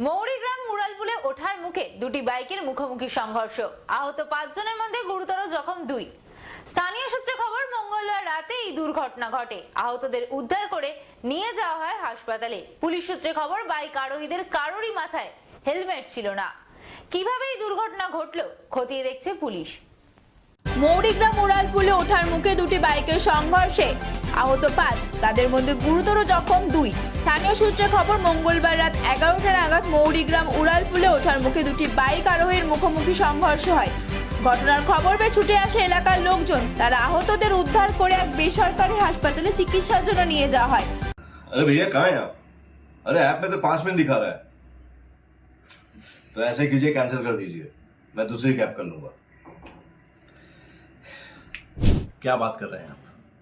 মৌরিগ্রাম মুরালপুলে ওঠার মুখে দুটি বাইকের মুখোমুখি সংঘর্ষ। আহত পাঁচজনের মধ্যে গুরুতর জখম দুই। স্থানীয় সূত্রে খবর, মঙ্গলবার রাতে এই দুর্ঘটনা ঘটে। আহতদের উদ্ধার করে নিয়ে যাওয়া হয় হাসপাতালে। পুলিশ সূত্রে খবর, বাইক আরোহীদের কারোরই মাথায় হেলমেট ছিল না। কীভাবে এই দুর্ঘটনা ঘটলো, খতিয়ে দেখছে পুলিশ। মৌরিগ্রাম উড়ালপুলে ওঠার মুখে দুটি বাইকের সংঘর্ষে আহত পাঁচ তাদের মধ্যে গুরুতর জখম দুই স্থানীয় সূত্রে খবর মঙ্গলবার রাত এগারোটা নাগাদ মৌরিগ্রাম উড়ালপুলে ওঠার মুখে দুটি বাইক আরোহীর মুখোমুখি সংঘর্ষ হয় ঘটনার খবর পেয়ে ছুটে আসে এলাকার লোকজন তারা আহতদের উদ্ধার করে এক বেসরকারি হাসপাতালে চিকিৎসার জন্য নিয়ে যাওয়া হয় अरे भैया कहाँ हैं आप अरे ऐप में तो पांच मिनट दिखा रहा है तो ऐसे कीजिए कैंसिल कर दीजिए मैं दूसरी कैब कर लूंगा क्या बात कर रहे हैं आप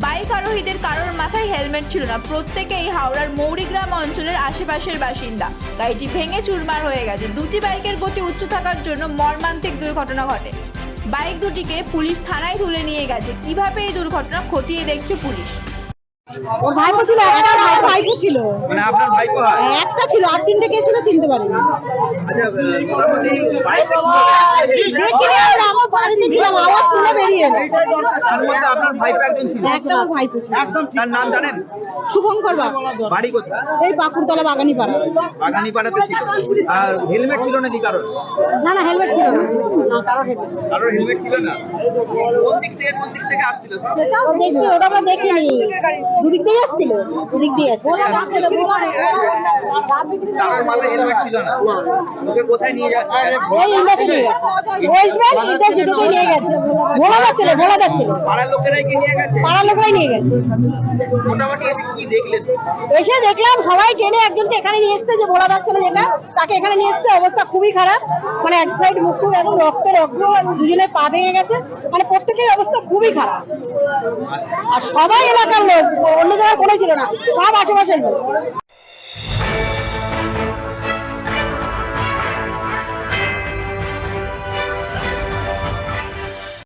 বাইক আরোহীদের কারোর মাথায় হেলমেট ছিল না। প্রত্যেকেই হাওড়ার মৌরিগ্রাম অঞ্চলের আশেপাশের বাসিন্দা। গাড়িটি ভেঙে চুরমার হয়ে গেছে। দুটি বাইকের গতি উচ্চ থাকার জন্য মর্মান্তিক দুর্ঘটনা ঘটে। বাইক দুটিকে পুলিশ থানায় তুলে নিয়ে গেছে। কীভাবে এই দুর্ঘটনা খতিয়ে দেখছে পুলিশ? ওর ভাইপো ছিল একটা ভাইপো ছিল। মানে আপনার ভাইপো একটা ছিল আর তিনটে কে ছিল চিনতে পারিনি। আচ্ছা মোটামুটি বাইক দেখিনি আমরা আমার বাড়িতে ছিলাম আওয়াজ শুনে বেরিয়ে এলো তার মধ্যে আপনার ভাইপো একজন ছিল। একটা আমার ভাইপো ছিল। তার নাম জানেন? শুভঙ্কর বাগ। বাড়ি কোথায়? এই বাঁকুড়তলা বাগানি পাড়া বাগানি পাড়াতে ছিল। আর হেলমেট ছিল নাকি কারোর? না না হেলমেট ছিল না। কারোর হেলমেট ছিল না। কোন দিক থেকে কোন দিক থেকে আসছিল? সেটাও দেখি ওটা আমরা দেখিনি। দুদিক দিয়ে আসছিল? দুদিক দিয়ে আসছিল। কারোর মাথায় হেলমেট ছিল না। ওকে কোথায় নিয়ে যাচ্ছে? ওই ইন্ডাসে ওয়েস্ট বেঙ্গল ইন্ডাস নিয়ে গেছে। ভোলা যাচ্ছিল ভোলা যাচ্ছিল পাড়ার লোকেরাই কি নিয়ে গেছে? পাড়ার লোকরাই নিয়ে গেছে। মোটামুটি এসে কি দেখলেন? এসে দেখলাম সবাই টেনে একজনকে এখানে নিয়ে এসছে যে ভোলা যাচ্ছিল যেটা তাকে এখানে নিয়ে এসছে অবস্থা খুবই খারাপ। মানে এক সাইড মুখ একদম রক্ত রক্ত দুজনের পা ভেঙে গেছে। মানে প্রত্যেকের অবস্থা খুবই খারাপ। আর সবাই এলাকার লোক অন্য জায়গায় কোনো ছিল না সব আশেপাশের লোক।